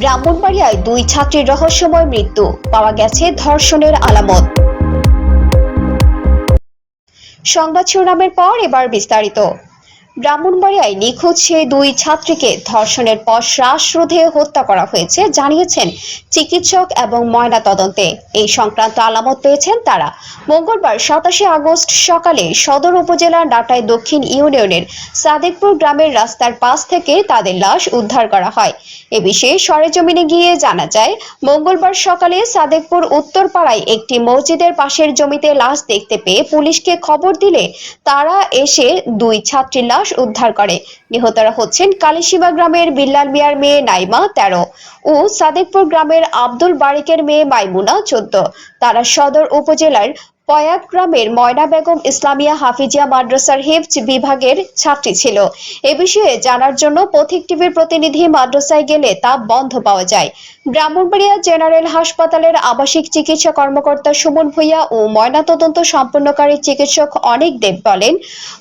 ব্রাহ্মণবাড়িয়ায় দুই ছাত্রীর রহস্যময় মৃত্যু। পাওয়া গেছে ধর্ষণের আলামত। সংবাদ শিরোনামের পর এবার বিস্তারিত। ব্রাহ্মণবাড়িয়ায় নিখোঁজ সেই দুই ছাত্রীকে ধর্ষণের পর শ্বাসরোধে হত্যা করা হয়েছে, জানিয়েছেন চিকিৎসক এবং ময়না তদন্তে এই সংক্রান্ত আলামত পেয়েছেন তারা। মঙ্গলবার সাতাশে আগস্ট সকালে সদর উপজেলার ডাটাই দক্ষিণ ইউনিয়নের সাদেকপুর গ্রামের রাস্তার পাশ থেকে তাদের লাশ উদ্ধার করা হয়। এ বিষয়ে সরেজমিনে গিয়ে জানা যায়, মঙ্গলবার সকালে সাদেকপুর উত্তরপাড়ায় একটি মসজিদের পাশের জমিতে লাশ দেখতে পেয়ে পুলিশকে খবর দিলে তারা এসে দুই ছাত্রীর লাশ উদ্ধার করে। নিহতরা হচ্ছেন কালিশিবা গ্রামের বিল্লাল মিয়ার মেয়ে নাইমা তেরো ও সাদেকপুর গ্রামের আব্দুল বারিকের মেয়ে মাইমুনা চোদ্দ। তারা সদর উপজেলার পয়াক গ্রামের ময়না বেগম ইসলামিয়া হাফিজিয়া মাদ্রাসার হিফজ বিভাগের ছাত্রী ছিল। এ বিষয়ে জানার জন্য পথিক টিভির প্রতিনিধি মাদ্রাসায় গেলে তা বন্ধ পাওয়া যায়। ব্রাহ্মণবাড়িয়া জেনারেল হাসপাতালের আবাসিক চিকিৎসা কর্মকর্তা সুমন ভূঁইয়া ও ময়নাতদন্ত সম্পন্নকারী চিকিৎসক অনেক দেব বলেন,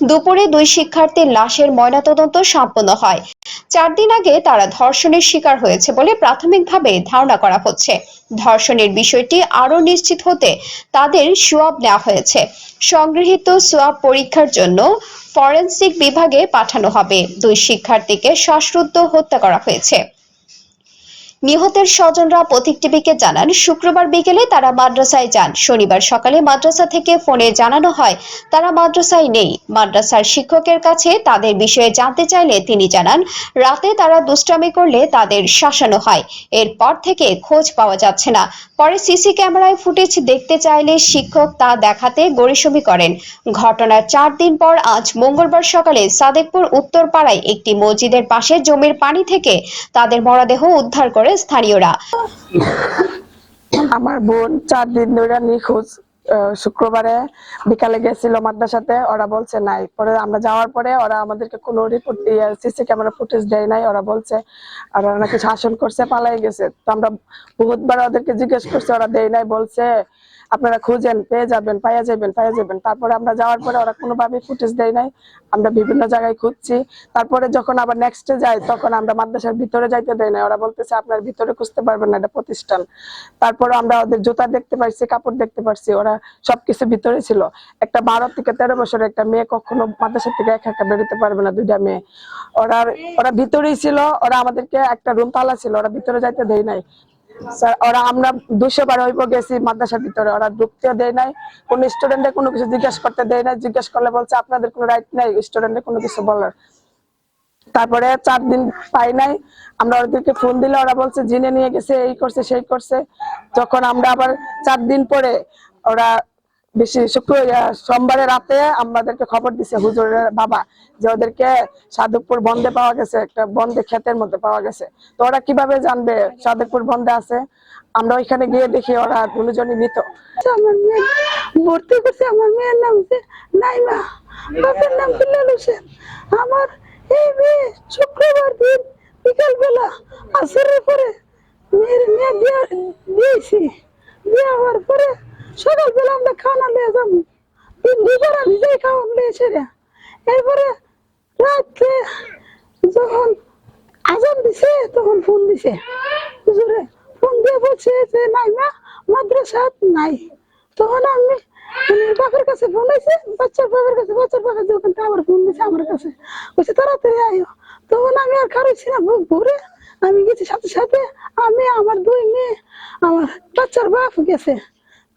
দুপুরে দুই শিক্ষার্থীর লাশের ময়নাতদন্ত সম্পন্ন হয়। চার দিন আগে তারা ধর্ষণের শিকার হয়েছে বলে প্রাথমিকভাবে ধারণা করা হচ্ছে। ধর্ষণের বিষয়টি আরও নিশ্চিত হতে তাদের সোয়াব নেওয়া হয়েছে। সংগৃহীত সোয়াব পরীক্ষার জন্য ফরেন্সিক বিভাগে পাঠানো হবে। দুই শিক্ষার্থীকে শ্বাসরুদ্ধ হত্যা করা হয়েছে। নিহতের স্বজনরা পথিক টিভিকে জানান, শুক্রবার বিকেলে তারা মাদ্রাসায় যান। শনিবার সকালে মাদ্রাসা থেকে ফোনে জানানো হয়, তারা মাদ্রাসায় নেই। মাদ্রাসার শিক্ষকের কাছে তাদের বিষয়ে জানতে চাইলে তিনি জানান, রাতে তারা দুষ্টামি করলে তাদের শাসানো হয়। এরপর থেকে খোঁজ পাওয়া যাচ্ছে না। পরে সিসি ক্যামেরায় ফুটেজ দেখতে চাইলে শিক্ষক তা দেখাতে গরিসমি করেন। ঘটনার চার দিন পর আজ মঙ্গলবার সকালে সাদেকপুর উত্তরপাড়ায় একটি মসজিদের পাশে জমির পানি থেকে তাদের মরদেহ উদ্ধার করে স্থানীয়রা? আমার বোন চার দিন ধরে নিখোঁজ শুক্রবারে বিকালে গেছিল মাদ্রাসাতে, ওরা বলছে নাই। পরে আমরা যাওয়ার পরে ওরা আমাদেরকে কোনো রিপোর্ট সিসি ক্যামেরা ফুটেজ দেয় নাই, ওরা বলছে, আর ওরা নাকি শাসন করছে, পালাই গেছে। তো আমরা বহুতবার ওদেরকে জিজ্ঞেস করছে, ওরা দেয় নাই, বলছে আপনারা খুঁজেন, পেয়ে যাবেন, পাইয়া যাবেন পাইয়া যাবেন তারপরে আমরা যাওয়ার পরে ওরা কোনোভাবে ফুটেজ দেয় নাই। আমরা বিভিন্ন জায়গায় খুঁজছি। তারপরে যখন আবার নেক্সটে যাই, তখন আমরা মাদ্রাসার ভিতরে যাইতে দেয় না ওরা বলতেছে, আপনার ভিতরে খুঁজতে পারবেন না, এটা প্রতিষ্ঠান। তারপরে আমরা ওদের জুতা দেখতে পারছি, কাপড় দেখতে পারছি। ওরা সবকিছু ভিতরে ছিল। একটা বারো থেকে তেরো বছরের একটা মেয়ে কখনো মাদ্রাসা থেকে একা একা বেরোতে পারবে না, দুইটা মেয়ে। ওরা ওরা ভিতরেই ছিল। ওরা আমাদেরকে একটা রুম তালা ছিল, ওরা ভিতরে যাইতে দেয় নাই। স্যার, ওরা আমরা দুশো বার হইব গেছি মাদ্রাসার ভিতরে। ওরা ঢুকতে দেয় নাই, কোন স্টুডেন্টে কোনো কিছু জিজ্ঞেস করতে দেয় নাই, জিজ্ঞেস করলে বলছে, আপনাদের কোনো রাইট নাই স্টুডেন্টে কোনো কিছু বলার। তারপরে চার দিন পাই নাই, আমরা ওদেরকে ফোন দিলে ওরা বলছে, জিনে নিয়ে গেছে, এই করছে, সেই করছে। তখন আমরা আবার চার দিন পরে ওরা বেশি সোমবারে রাতে আমাদেরকে খবর দিছে হুজুরের বাবা যে ওদেরকে সাধকপুর বন্ধে পাওয়া গেছে, একটা বন্ধে ক্ষেতের মধ্যে পাওয়া গেছে। তো ওরা কীভাবে জানবে সাধকপুর বন্ধে আছে? আমরা ওইখানে গিয়ে দেখি ওরা দুজনই মৃত। আমার মেয়ের নাম হচ্ছে নাইমা। নাম আমার এই মেয়ে শুক্রবার দিন বিকাল বেলা আসরের পরে মেয়ের মেয়ে দিয়ে দিয়েছি। দিয়ে পরে সকালবেলা আমরা খাওয়ানো নিয়ে যাব। দিন দুবার আমি যাই খাওয়ান নিয়েছে রে। এরপরে রাত্রে যখন আজান দিছে, তখন ফোন দিছে। হুজুরে, ফোন দিয়ে বলছে যে, নাই মা মাদ্রাসা নাই। তখন আমি বাপের কাছে ফোন হয়েছে বাচ্চার বাপের কাছে, বাচ্চার বাপের যখন আমার ফোন দিছে আমার কাছে। বলছে, তাড়াতাড়ি আয়ো। তখন আমি আর খারছি না ভরে আমি গেছি সাথে সাথে। আমি, আমার দুই মেয়ে, আমার বাচ্চার বাপ গেছে।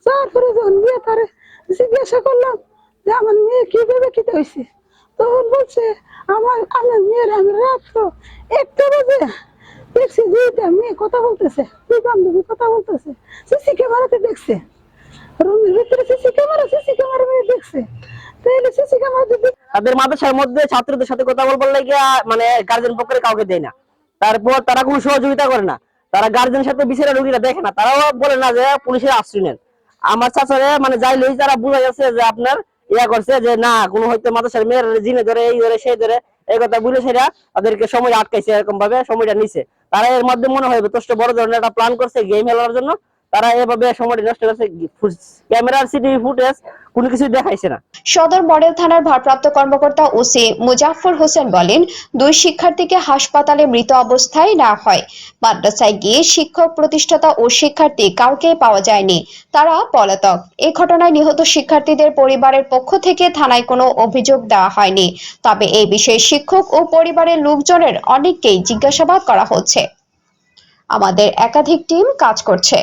তারপরে যখন জিজ্ঞাসা করলাম যে আমার মেয়ে কীভাবে কি হয়েছে তখন বলছে, আমার আমার মেয়ের আমি রাত তো একটা বাজে দেখছি দুইটা মেয়ে কথা বলতেছে, দুই বান্ধবী কথা বলতেছে, সিসি ক্যামেরাতে দেখছে। রুমের ভিতরে সিসি ক্যামেরা সিসি ক্যামেরা দেখছে। তাহলে সিসি ক্যামেরা তাদের মাদ্রাসার মধ্যে ছাত্রদের সাথে কথা বলবার লাগে মানে গার্জেন পক্ষের কাউকে দেয় না। তারপর তারা কোনো সহযোগিতা করে না। তারা গার্জেনের সাথে বিচারা রুগীরা দেখে না। তারাও বলে না যে পুলিশের আশ্রয় নেন। আমার চাচারে মানে যাই লই তারা বুঝা গেছে যে আপনার ইয়া করছে যে, না, কোনো হয়তো মাদ্রাসার মেয়ের জিনে ধরে, এই ধরে, সেই ধরে, এই কথা বুঝে সেটা তাদেরকে সময় আটকাইছে এরকম ভাবে সময়টা নিছে। তারা এর মধ্যে মনে হয় যথেষ্ট বড় ধরনের একটা প্ল্যান করছে গেম খেলার জন্য। সদর মডেল থানার ভারপ্রাপ্ত কর্মকর্তা ওসি মুজাফর হোসেন বলেন, দুই শিক্ষার্থীকে হাসপাতালে মৃত অবস্থায় না হয়। মাদ্রাসায় গিয়ে শিক্ষক, প্রতিষ্ঠাতা ও শিক্ষার্থী কাউকে পাওয়া যায়নি। তারা পলাতক। এ ঘটনায় নিহত শিক্ষার্থীদের পরিবারের পক্ষ থেকে থানায় কোনো অভিযোগ দেওয়া হয়নি। তবে এই বিষয়ে শিক্ষক ও পরিবারের লোকজনের অনেককেই জিজ্ঞাসাবাদ করা হচ্ছে। আমাদের একাধিক টিম কাজ করছে।